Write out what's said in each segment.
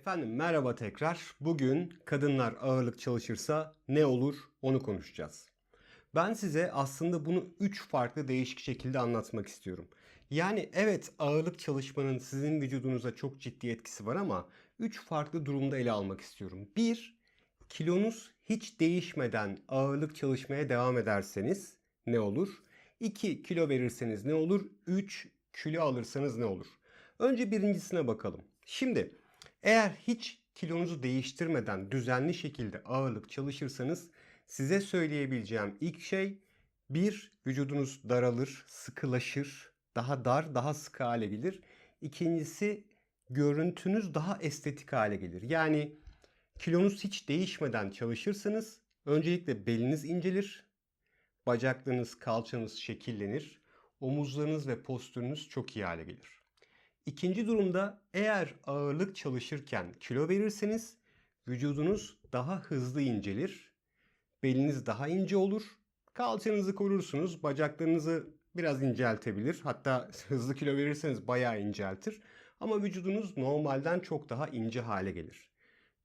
Efendim merhaba tekrar. Bugün kadınlar ağırlık çalışırsa ne olur onu konuşacağız. Ben size aslında bunu 3 farklı değişik şekilde anlatmak istiyorum. Yani evet ağırlık çalışmanın sizin vücudunuza çok ciddi etkisi var ama 3 farklı durumda ele almak istiyorum. 1. Kilonuz hiç değişmeden ağırlık çalışmaya devam ederseniz ne olur? 2. Kilo verirseniz ne olur? 3. Kilo alırsanız ne olur? Önce birincisine bakalım. Şimdi eğer hiç kilonuzu değiştirmeden düzenli şekilde ağırlık çalışırsanız size söyleyebileceğim ilk şey bir vücudunuz daralır, sıkılaşır, daha dar, daha sıkı hale gelir. İkincisi görüntünüz daha estetik hale gelir. Yani kilonuz hiç değişmeden çalışırsanız öncelikle beliniz incelir, bacaklarınız, kalçanız şekillenir, omuzlarınız ve postürünüz çok iyi hale gelir. İkinci durumda eğer ağırlık çalışırken kilo verirseniz vücudunuz daha hızlı incelir. Beliniz daha ince olur. Kalçanızı korursunuz. Bacaklarınızı biraz inceltebilir. Hatta hızlı kilo verirseniz bayağı inceltir. Ama vücudunuz normalden çok daha ince hale gelir.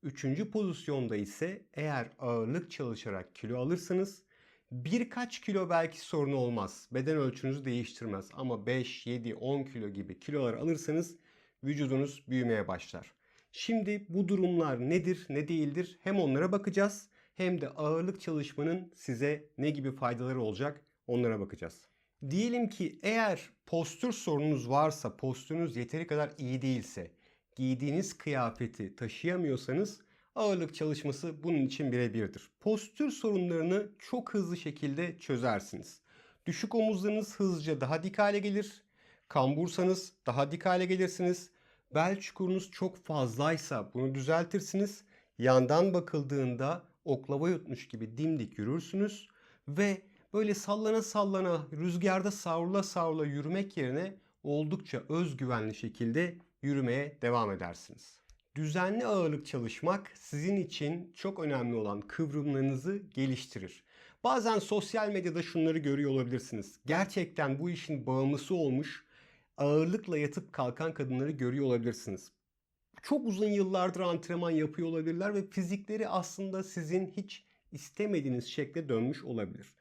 Üçüncü pozisyonda ise eğer ağırlık çalışarak kilo alırsanız birkaç kilo belki sorun olmaz. Beden ölçünüzü değiştirmez ama 5, 7, 10 kilo gibi kilolar alırsanız vücudunuz büyümeye başlar. Şimdi bu durumlar nedir, ne değildir hem onlara bakacağız hem de ağırlık çalışmanın size ne gibi faydaları olacak onlara bakacağız. Diyelim ki eğer postür sorununuz varsa, postürünüz yeteri kadar iyi değilse, giydiğiniz kıyafeti taşıyamıyorsanız ağırlık çalışması bunun için birebirdir. Postür sorunlarını çok hızlı şekilde çözersiniz. Düşük omuzlarınız hızlıca daha dik hale gelir. Kambursanız daha dik hale gelirsiniz. Bel çukurunuz çok fazlaysa bunu düzeltirsiniz. Yandan bakıldığında oklava yutmuş gibi dimdik yürürsünüz ve böyle sallana sallana rüzgarda savrula savrula yürümek yerine oldukça özgüvenli şekilde yürümeye devam edersiniz. Düzenli ağırlık çalışmak sizin için çok önemli olan kıvrımlarınızı geliştirir. Bazen sosyal medyada şunları görüyor olabilirsiniz. Gerçekten bu işin bağımlısı olmuş ağırlıkla yatıp kalkan kadınları görüyor olabilirsiniz. Çok uzun yıllardır antrenman yapıyor olabilirler ve fizikleri aslında sizin hiç istemediğiniz şekle dönmüş olabilir.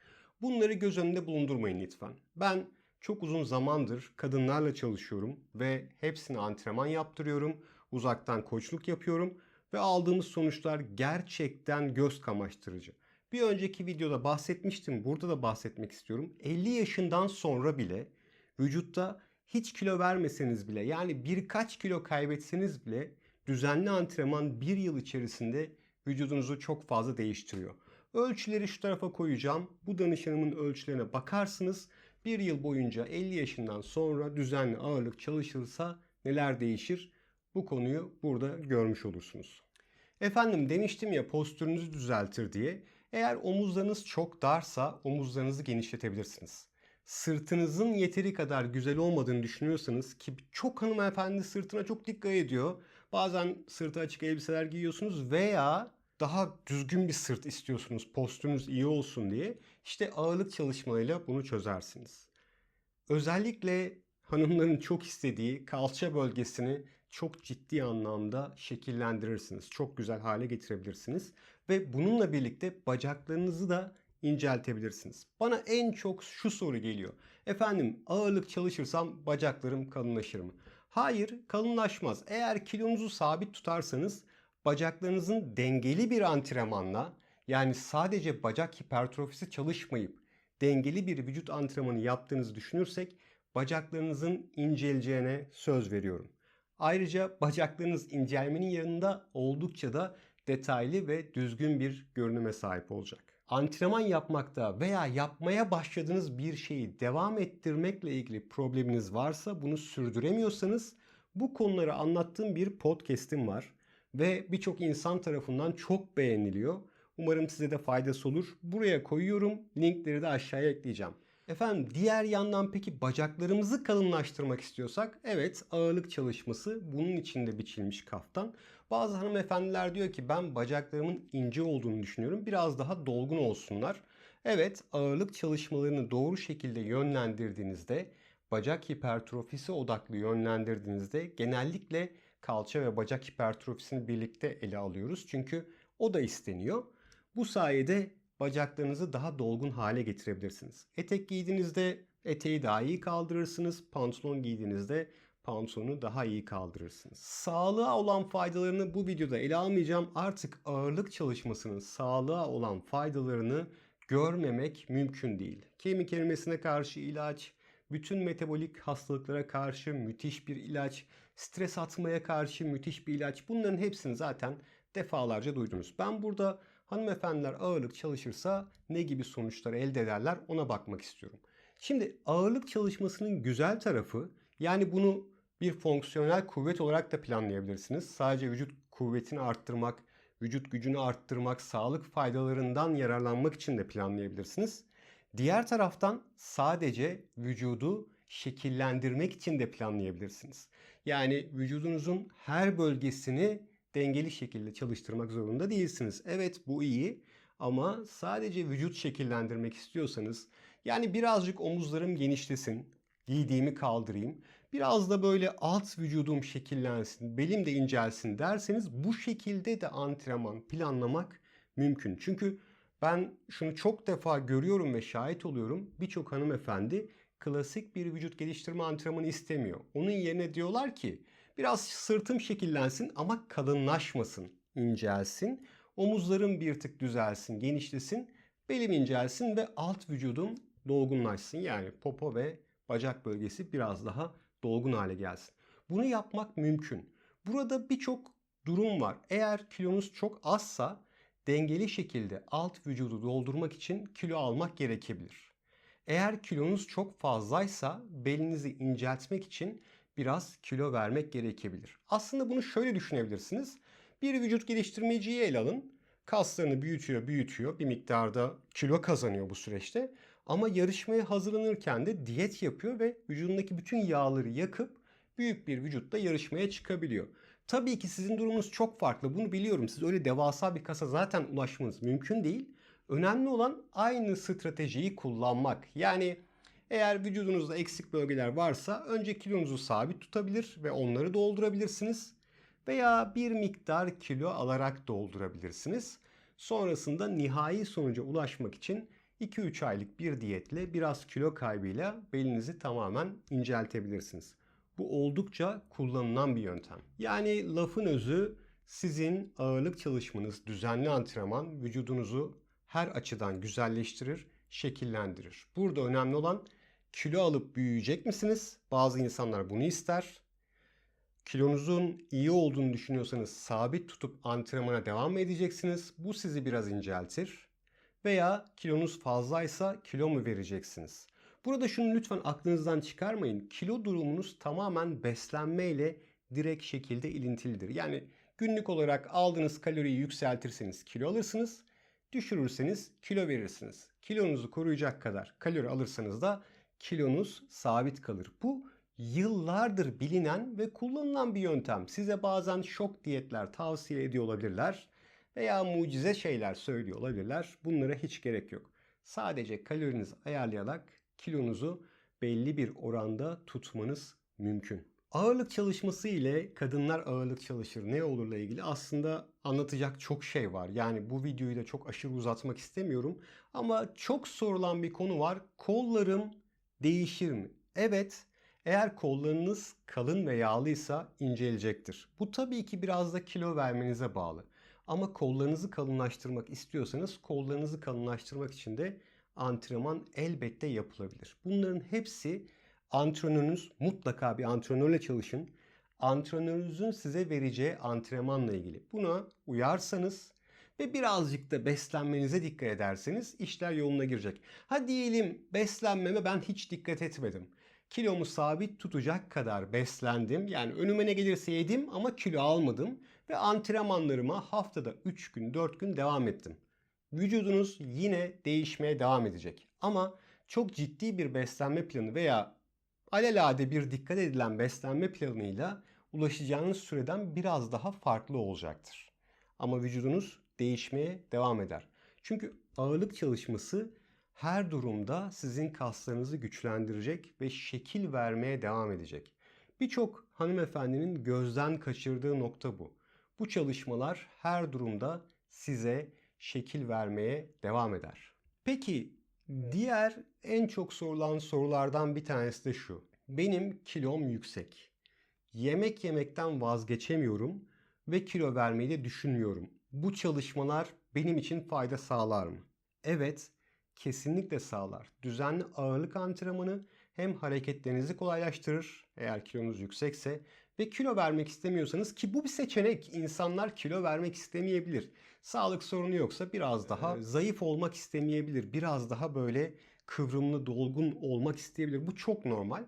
Bunları göz önünde bulundurmayın lütfen. Ben çok uzun zamandır kadınlarla çalışıyorum ve hepsine antrenman yaptırıyorum uzaktan koçluk yapıyorum ve aldığımız sonuçlar gerçekten göz kamaştırıcı. Bir önceki videoda bahsetmiştim, burada da bahsetmek istiyorum. 50 yaşından sonra bile vücutta hiç kilo vermeseniz bile yani birkaç kilo kaybetseniz bile düzenli antrenman bir yıl içerisinde vücudunuzu çok fazla değiştiriyor. Ölçüleri şu tarafa koyacağım. Bu danışanımın ölçülerine bakarsınız. Bir yıl boyunca 50 yaşından sonra düzenli ağırlık çalışırsa neler değişir? Bu konuyu burada görmüş olursunuz. Efendim demiştim ya postürünüzü düzeltir diye. Eğer omuzlarınız çok darsa omuzlarınızı genişletebilirsiniz. Sırtınızın yeteri kadar güzel olmadığını düşünüyorsanız ki çok hanımefendi sırtına çok dikkat ediyor. Bazen sırtı açık elbiseler giyiyorsunuz veya daha düzgün bir sırt istiyorsunuz postürünüz iyi olsun diye. İşte ağırlık çalışmalarıyla bunu çözersiniz. Özellikle hanımların çok istediği kalça bölgesini çok ciddi anlamda şekillendirirsiniz. Çok güzel hale getirebilirsiniz. Ve bununla birlikte bacaklarınızı da inceltebilirsiniz. Bana en çok şu soru geliyor. Efendim ağırlık çalışırsam bacaklarım kalınlaşır mı? Hayır kalınlaşmaz. Eğer kilonuzu sabit tutarsanız bacaklarınızın dengeli bir antrenmanla yani sadece bacak hipertrofisi çalışmayıp dengeli bir vücut antrenmanı yaptığınızı düşünürsek bacaklarınızın inceleceğine söz veriyorum. Ayrıca bacaklarınız incelmenin yanında oldukça da detaylı ve düzgün bir görünüme sahip olacak. Antrenman yapmakta veya yapmaya başladığınız bir şeyi devam ettirmekle ilgili probleminiz varsa bunu sürdüremiyorsanız bu konuları anlattığım bir podcast'im var ve birçok insan tarafından çok beğeniliyor. Umarım size de faydası olur. Buraya koyuyorum. Linkleri de aşağıya ekleyeceğim. Efendim diğer yandan peki bacaklarımızı kalınlaştırmak istiyorsak evet ağırlık çalışması bunun içinde biçilmiş kaftan. Bazı hanımefendiler diyor ki ben bacaklarımın ince olduğunu düşünüyorum biraz daha dolgun olsunlar. Evet ağırlık çalışmalarını doğru şekilde yönlendirdiğinizde bacak hipertrofisi odaklı yönlendirdiğinizde genellikle kalça ve bacak hipertrofisini birlikte ele alıyoruz. Çünkü o da isteniyor. Bu sayede bacaklarınızı daha dolgun hale getirebilirsiniz. Etek giydiğinizde eteği daha iyi kaldırırsınız. Pantolon giydiğinizde pantolonu daha iyi kaldırırsınız. Sağlığa olan faydalarını bu videoda ele almayacağım. Artık ağırlık çalışmasının sağlığa olan faydalarını görmemek mümkün değil. Kemik erimesine karşı ilaç, bütün metabolik hastalıklara karşı müthiş bir ilaç, stres atmaya karşı müthiş bir ilaç. Bunların hepsini zaten defalarca duydunuz. Ben burada hanımefendiler ağırlık çalışırsa ne gibi sonuçlar elde ederler ona bakmak istiyorum. Şimdi ağırlık çalışmasının güzel tarafı yani bunu bir fonksiyonel kuvvet olarak da planlayabilirsiniz. Sadece vücut kuvvetini arttırmak, vücut gücünü arttırmak, sağlık faydalarından yararlanmak için de planlayabilirsiniz. Diğer taraftan sadece vücudu şekillendirmek için de planlayabilirsiniz. Yani vücudunuzun her bölgesini dengeli şekilde çalıştırmak zorunda değilsiniz. Evet bu iyi ama sadece vücut şekillendirmek istiyorsanız yani birazcık omuzlarım genişlesin, giydiğimi kaldırayım, biraz da böyle alt vücudum şekillensin, belim de incelsin derseniz bu şekilde de antrenman planlamak mümkün. Çünkü ben şunu çok defa görüyorum ve şahit oluyorum. Birçok hanımefendi klasik bir vücut geliştirme antrenmanı istemiyor. Onun yerine diyorlar ki biraz sırtım şekillensin ama kalınlaşmasın, incelsin. Omuzlarım bir tık düzelsin, genişlesin. Belim incelsin ve alt vücudum dolgunlaşsın. Yani popo ve bacak bölgesi biraz daha dolgun hale gelsin. Bunu yapmak mümkün. Burada birçok durum var. Eğer kilonuz çok azsa dengeli şekilde alt vücudu doldurmak için kilo almak gerekebilir. Eğer kilonuz çok fazlaysa belinizi inceltmek için biraz kilo vermek gerekebilir. Aslında bunu şöyle düşünebilirsiniz. Bir vücut geliştirmeciyi ele alın. Kaslarını büyütüyor, büyütüyor. Bir miktarda kilo kazanıyor bu süreçte. Ama yarışmaya hazırlanırken de diyet yapıyor ve vücudundaki bütün yağları yakıp büyük bir vücutta yarışmaya çıkabiliyor. Tabii ki sizin durumunuz çok farklı. Bunu biliyorum. Siz öyle devasa bir kasa zaten ulaşmanız mümkün değil. Önemli olan aynı stratejiyi kullanmak. Yani eğer vücudunuzda eksik bölgeler varsa önce kilonuzu sabit tutabilir ve onları doldurabilirsiniz. Veya bir miktar kilo alarak doldurabilirsiniz. Sonrasında nihai sonuca ulaşmak için 2-3 aylık bir diyetle biraz kilo kaybıyla belinizi tamamen inceltebilirsiniz. Bu oldukça kullanılan bir yöntem. Yani lafın özü sizin ağırlık çalışmanız, düzenli antrenman vücudunuzu her açıdan güzelleştirir, şekillendirir. Burada önemli olan kilo alıp büyüyecek misiniz? Bazı insanlar bunu ister. Kilonuzun iyi olduğunu düşünüyorsanız sabit tutup antrenmana devam mı edeceksiniz? Bu sizi biraz inceltir. Veya kilonuz fazlaysa kilo mu vereceksiniz? Burada şunu lütfen aklınızdan çıkarmayın. Kilo durumunuz tamamen beslenme ile direkt şekilde ilintilidir. Yani günlük olarak aldığınız kaloriyi yükseltirseniz kilo alırsınız. Düşürürseniz kilo verirsiniz. Kilonuzu koruyacak kadar kalori alırsanız da kilonuz sabit kalır. Bu yıllardır bilinen ve kullanılan bir yöntem. Size bazen şok diyetler tavsiye ediyor olabilirler veya mucize şeyler söylüyor olabilirler. Bunlara hiç gerek yok. Sadece kalorinizi ayarlayarak kilonuzu belli bir oranda tutmanız mümkün. Ağırlık çalışması ile kadınlar ağırlık çalışır ne olurla ilgili aslında anlatacak çok şey var. Yani bu videoyu da çok aşırı uzatmak istemiyorum. Ama çok sorulan bir konu var. Kollarım değişir mi? Evet. Eğer kollarınız kalın ve yağlıysa incelecektir. Bu tabii ki biraz da kilo vermenize bağlı. Ama kollarınızı kalınlaştırmak istiyorsanız kollarınızı kalınlaştırmak için de antrenman elbette yapılabilir. Bunların hepsi antrenörünüz mutlaka bir antrenörle çalışın. Antrenörünüzün size vereceği antrenmanla ilgili. Buna uyarsanız ve birazcık da beslenmenize dikkat ederseniz işler yoluna girecek. Ha diyelim beslenmeme ben hiç dikkat etmedim. Kilomu sabit tutacak kadar beslendim. Yani önüme ne gelirse yedim ama kilo almadım. Ve antrenmanlarıma haftada 3 gün 4 gün devam ettim. Vücudunuz yine değişmeye devam edecek. Ama çok ciddi bir beslenme planı veya alelade bir dikkat edilen beslenme planıyla ulaşacağınız süreden biraz daha farklı olacaktır. Ama vücudunuz değişmeye devam eder. Çünkü ağırlık çalışması her durumda sizin kaslarınızı güçlendirecek ve şekil vermeye devam edecek. Birçok hanımefendinin gözden kaçırdığı nokta bu. Bu çalışmalar her durumda size şekil vermeye devam eder. Peki diğer en çok sorulan sorulardan bir tanesi de şu. Benim kilom yüksek. Yemek yemekten vazgeçemiyorum ve kilo vermeyi de düşünmüyorum. Bu çalışmalar benim için fayda sağlar mı? Evet, kesinlikle sağlar. Düzenli ağırlık antrenmanı hem hareketlerinizi kolaylaştırır eğer kilonuz yüksekse ve kilo vermek istemiyorsanız ki bu bir seçenek. İnsanlar kilo vermek istemeyebilir. Sağlık sorunu yoksa biraz daha zayıf olmak istemeyebilir. Biraz daha böyle kıvrımlı, dolgun olmak isteyebilir. Bu çok normal.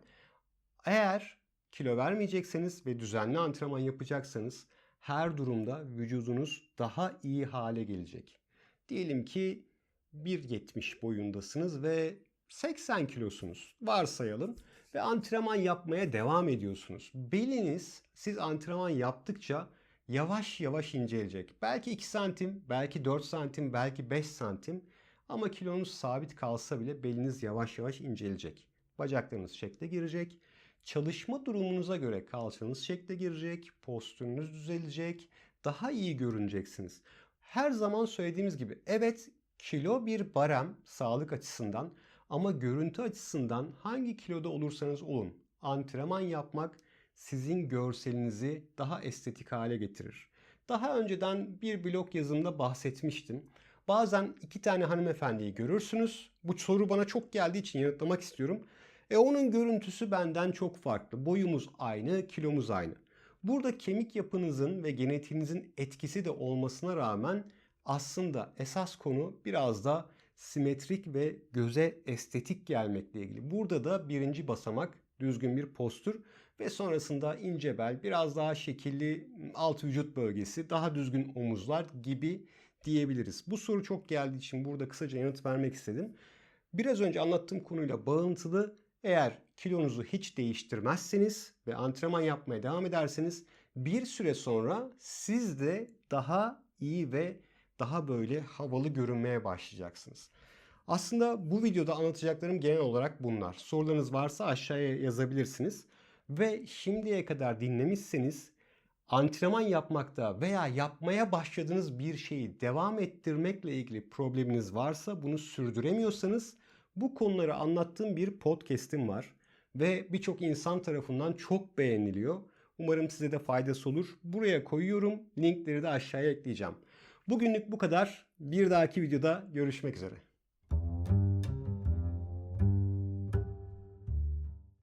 Eğer kilo vermeyecekseniz ve düzenli antrenman yapacaksanız her durumda vücudunuz daha iyi hale gelecek. Diyelim ki 1.70 boyundasınız ve 80 kilosunuz varsayalım ve antrenman yapmaya devam ediyorsunuz. Beliniz siz antrenman yaptıkça yavaş yavaş incelecek. Belki 2 santim, belki 4 santim, belki 5 santim ama kilonuz sabit kalsa bile beliniz yavaş yavaş incelecek. Bacaklarınız şekle girecek. Çalışma durumunuza göre kalçanız şekle girecek, postürünüz düzelecek, daha iyi görüneceksiniz. Her zaman söylediğimiz gibi evet kilo bir barem sağlık açısından ama görüntü açısından hangi kiloda olursanız olun antrenman yapmak sizin görselinizi daha estetik hale getirir. Daha önceden bir blog yazımda bahsetmiştim. Bazen iki tane hanımefendiyi görürsünüz. Bu soru bana çok geldiği için yanıtlamak istiyorum. E onun görüntüsü benden çok farklı. Boyumuz aynı, kilomuz aynı. Burada kemik yapınızın ve genetiğinizin etkisi de olmasına rağmen aslında esas konu biraz da simetrik ve göze estetik gelmekle ilgili. Burada da birinci basamak düzgün bir postür ve sonrasında ince bel, biraz daha şekilli alt vücut bölgesi, daha düzgün omuzlar gibi diyebiliriz. Bu soru çok geldiği için burada kısaca yanıt vermek istedim. Biraz önce anlattığım konuyla bağıntılı eğer kilonuzu hiç değiştirmezseniz ve antrenman yapmaya devam ederseniz bir süre sonra siz de daha iyi ve daha böyle havalı görünmeye başlayacaksınız. Aslında bu videoda anlatacaklarım genel olarak bunlar. Sorularınız varsa aşağıya yazabilirsiniz. Ve şimdiye kadar dinlemişseniz antrenman yapmakta veya yapmaya başladığınız bir şeyi devam ettirmekle ilgili probleminiz varsa bunu sürdüremiyorsanız bu konuları anlattığım bir podcast'im var ve birçok insan tarafından çok beğeniliyor. Umarım size de faydası olur. Buraya koyuyorum. Linkleri de aşağıya ekleyeceğim. Bugünlük bu kadar. Bir dahaki videoda görüşmek üzere.